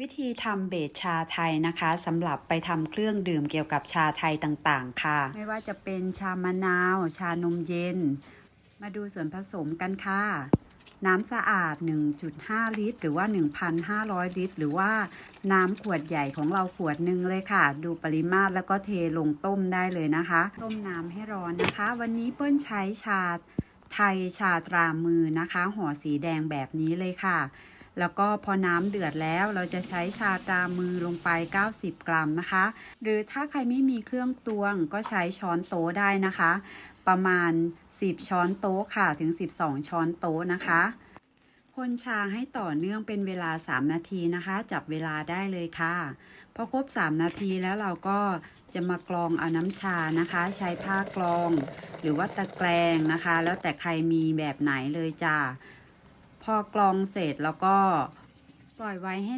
วิธีทำเบสชาไทยนะคะสำหรับไปทำเครื่องดื่มเกี่ยวกับชาไทยต่างๆ ค่ะ ไม่ว่าจะเป็นชามะนาว ชานมเย็น มาดูส่วนผสมกันค่ะ น้ำสะอาด 1.5 ลิตร หรือว่า 1,500 ลิตร หรือว่าน้ำขวดใหญ่ของเราขวดหนึ่งเลยค่ะ ดูปริมาตรแล้วก็เทลงต้มได้เลยนะคะ ต้มน้ำให้ร้อนนะคะ วันนี้เปิ้ลใช้ชาไทยชาตรามือนะคะ ห่อสีแดงแบบนี้เลยค่ะ แล้วก็พอน้ำเดือดแล้วเราจะใช้ชาตามือลงไป 90 กรัมนะคะ หรือถ้าใครไม่มีเครื่องตวงก็ใช้ช้อนโต๊ะได้นะคะ ประมาณ 10 ช้อนโต๊ะค่ะถึง 12 ช้อนโต๊ะนะคะคนชาให้ต่อเนื่องเป็นเวลา 3 นาทีนะคะ จับเวลาได้เลยค่ะพอครบ 3 นาทีแล้วเราก็จะมากรองเอาน้ำชานะคะ ใช้ผ้ากรอง หรือว่าตะแกรงนะคะ แล้วแต่ใครมีแบบไหนเลยจ้า พอกรองเสร็จแล้วก็ปล่อยไว้ให้